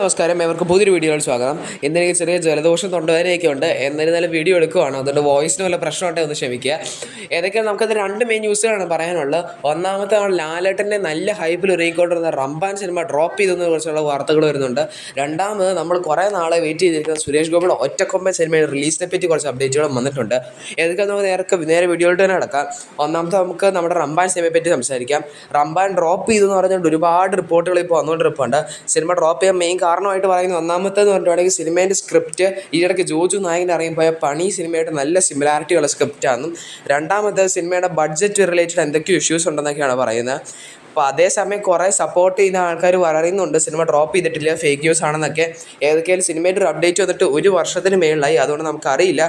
നമസ്കാരം ഏവർക്ക് പുതിയൊരു വീഡിയോയിൽ സ്വാഗതം. എനിക്ക് ചെറിയ ജലദോഷം തൊണ്ടവേദനയൊക്കെ ഉണ്ട്. എന്നിരുന്നാലും വീഡിയോ എടുക്കുവാണ്. അതുകൊണ്ട് വോയിസിന് വല്ല പ്രശ്നമുണ്ടെന്ന് ക്ഷമിക്കുക. ഏതൊക്കെയാണ് നമുക്കത് രണ്ട് മെയിൻ ന്യൂസുകളാണ് പറയാനുള്ളത്. ഒന്നാമത്തെ ലാലേട്ടന്റെ നല്ല ഹൈപ്പിൽ ഒരുങ്ങിക്കൊണ്ടിരുന്ന റംബാൻ സിനിമ ഡ്രോപ്പ് ചെയ്തതിനെ കുറിച്ചുള്ള വാർത്തകൾ വരുന്നുണ്ട്. രണ്ടാമത് നമ്മൾ കുറേ നാളെ വെയിറ്റ് ചെയ്തിരിക്കുന്ന സുരേഷ് ഗോപിയുടെ ഒറ്റക്കൊമ്പൻ സിനിമയുടെ റിലീസിനെ പറ്റി കുറച്ച് അപ്ഡേറ്റുകളും വന്നിട്ടുണ്ട്. ഏതൊക്കെ നമുക്ക് നേരെ നേരെ വീഡിയോയിൽ തന്നെ നടക്കാം. ഒന്നാമത്തെ നമുക്ക് നമ്മുടെ റംബാൻ സിനിമയെ പറ്റി സംസാരിക്കാം. റംബാൻ ഡ്രോപ്പ് ചെയ്തു എന്ന് പറഞ്ഞുകൊണ്ട് ഒരുപാട് റിപ്പോർട്ടുകൾ ഇപ്പോൾ വന്നുകൊണ്ടിരിപ്പുണ്ട്. സിനിമ ഡ്രോപ്പ് ചെയ്യാൻ മെയിൻ കാരണമായിട്ട് പറയുന്ന ഒന്നാമത്തേന്ന് പറഞ്ഞിട്ടുണ്ടെങ്കിൽ സിനിമേന്റെ സ്ക്രിപ്റ്റ് ഈയിടയ്ക്ക് ജോജു നായകന്റെ അറിയുമ്പോൾ പണി സിനിമയായിട്ട് നല്ല സിമിലാരിറ്റിയുള്ള സ്ക്രിപ്റ്റാണെന്നും രണ്ടാമത്തെ സിനിമയുടെ ബഡ്ജറ്റ് റിലേറ്റഡ് എന്തൊക്കെയോ ഇഷ്യൂസ് ഉണ്ടെന്നൊക്കെയാണ് പറയുന്നത്. അപ്പോൾ അതേസമയം കുറേ സപ്പോർട്ട് ചെയ്യുന്ന ആൾക്കാർ പറയുന്നുണ്ട് സിനിമ ഡ്രോപ്പ് ചെയ്തിട്ടില്ല ഫേക്ക് ന്യൂസ് ആണെന്നൊക്കെ. ഏതൊക്കെയാലും സിനിമയുടെ ഒരു അപ്ഡേറ്റ് വന്നിട്ട് ഒരു വർഷത്തിന് മേളിലായി അതുകൊണ്ട് നമുക്കറിയില്ല.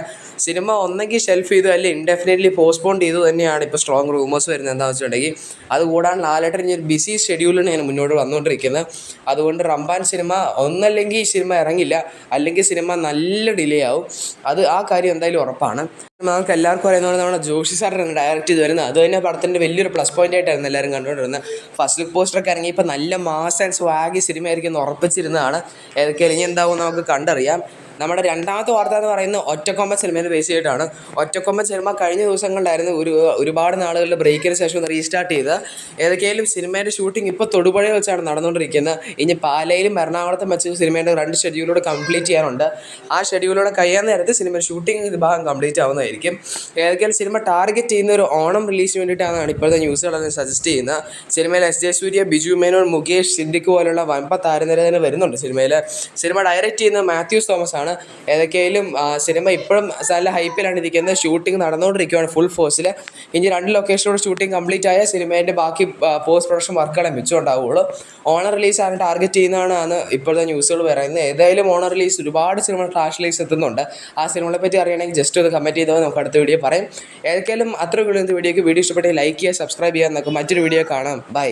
സിനിമ ഒന്നെങ്കിൽ ഷെൽഫ് ചെയ്തു അല്ലെങ്കിൽ ഇൻഡെഫിനറ്റ്ലി പോസ്റ്റ്പോൺ ചെയ്തു തന്നെയാണ് ഇപ്പോൾ സ്ട്രോങ് റൂമേഴ്സ് വരുന്നത്. എന്താണെന്ന് വെച്ചിട്ടുണ്ടെങ്കിൽ അതുകൂടാണ്ട് ലാലേട്ടൻ ഒരു ബിസി ഷെഡ്യൂളിലാണ് ഞാൻ മുന്നോട്ട് വന്നുകൊണ്ടിരിക്കുന്നത്. അതുകൊണ്ട് റംബാൻ സിനിമ ഒന്നല്ലെങ്കിൽ ഈ സിനിമ ഇറങ്ങില്ല അല്ലെങ്കിൽ സിനിമ നല്ല ഡിലേ ആവും. അത് ആ കാര്യം എന്തായാലും ഉറപ്പാണ്. നമുക്ക് എല്ലാവർക്കും അറിയുന്നത് നമ്മുടെ ജോഷി സാറിന് ഡയറക്റ്റ് ചെയ്ത് വരുന്നത്. അത് തന്നെ പടത്തിന്റെ വലിയൊരു പ്ലസ് പോയിന്റ് ആയിട്ടായിരുന്നു എല്ലാവരും കണ്ടുകൊണ്ടിരുന്നത്. ഫസ്റ്റ് ലുക്ക് പോസ്റ്ററൊക്കെ ഇറങ്ങിയപ്പോൾ നല്ല മാസ് ആൻഡ് സ്വാഗി സിനിമയായിരിക്കും എന്ന് ഉറപ്പിച്ചിരുന്നതാണ്. ഏതൊക്കെ ഇനി എന്താവും നമുക്ക് കണ്ടറിയാം. നമ്മുടെ രണ്ടാമത്തെ വാർത്ത എന്ന് പറയുന്നത് ഒറ്റക്കൊമ്പ സിനിമയിൽ ബേസ് ചെയ്തിട്ടാണ് ഒറ്റക്കൊമ്പ സിനിമ കഴിഞ്ഞ ദിവസങ്ങളിലായിരുന്നു ഒരു ഒരുപാട് നാളുകളുടെ ബ്രേക്കിന് ശേഷം റീസ്റ്റാർട്ട് ചെയ്ത്. ഏതൊക്കെയാലും സിനിമയുടെ ഷൂട്ടിംഗ് ഇപ്പോൾ തൊടുപുഴയിൽ വെച്ചാണ് നടന്നുകൊണ്ടിരിക്കുന്നത്. ഇനി പാലയിലും എറണാകുളത്തും വെച്ച് സിനിമയുടെ രണ്ട് ഷെഡ്യൂളോട് കംപ്ലീറ്റ് ചെയ്യാനുണ്ട്. ആ ഷെഡ്യൂളോടെ കഴിയാൻ നേരത്ത് സിനിമ ഷൂട്ടിംഗ് വിഭാഗം കംപ്ലീറ്റ് ആവുന്നതായിരിക്കും. ഏതൊക്കെയാലും സിനിമ ടാർഗറ്റ് ചെയ്യുന്ന ഒരു ഓണം റിലീസിന് വേണ്ടിയിട്ടാണ് ഇപ്പോഴത്തെ ന്യൂസുകളെല്ലാം സജസ്റ്റ് ചെയ്യുന്നത്. സിനിമയിൽ എസ് ജെ സൂര്യ ബിജു മേനോൻ മുകേഷ് സിദ്ദിഖ് പോലുള്ള വമ്പ താരനിര തന്നെ വരുന്നുണ്ട് സിനിമയിൽ. സിനിമ ഡയറക്റ്റ് ചെയ്യുന്നത് മാത്യൂസ് തോമസ് ആണ് ഏതൊക്കെയാലും ഏതൊക്കെയായാലും സിനിമ ഇപ്പോഴും നല്ല ഹൈപ്പിലാണ് ഇരിക്കുന്നത്. ഷൂട്ടിംഗ് നടന്നുകൊണ്ടിരിക്കുകയാണ് ഫുൾ ഫോഴ്സിൽ ഇനി രണ്ട് ലൊക്കേഷനോട് ഷൂട്ടിംഗ് കംപ്ലീറ്റ് ആയ സിനിമേന്റെ ബാക്കി പോസ്റ്റ് പ്രൊഡക്ഷൻ വർക്കുകളെ മിച്ചമുണ്ടാവുകയുള്ളൂ ഓണർ ആണ് ടാർഗറ്റ് ചെയ്യുന്നതാണ് ഇപ്പോഴത്തെ ന്യൂസുകൾ പറയുന്നത്. ഏതായാലും ഓണർ റിലീസ് ഒരുപാട് സിനിമ ഫ്ലാഷ് റിലീസ് എത്തുന്നുണ്ട്. ആ സിനിമകളെ പറ്റി അറിയണമെങ്കിൽ ജസ്റ്റ് ഒന്ന് കമന്റ് ചെയ്താൽ നമുക്ക് അടുത്ത വീഡിയോ പറയും. ഏതൊക്കെയാലും അത്ര വീഡിയോക്ക് വീഡിയോ ഇഷ്ടപ്പെട്ടെങ്കിൽ ലൈക്ക് ചെയ്യുക സബ്സ്ക്രൈബ് ചെയ്യുക എന്നൊക്കെ മറ്റൊരു വീഡിയോ കാണാം. ബൈ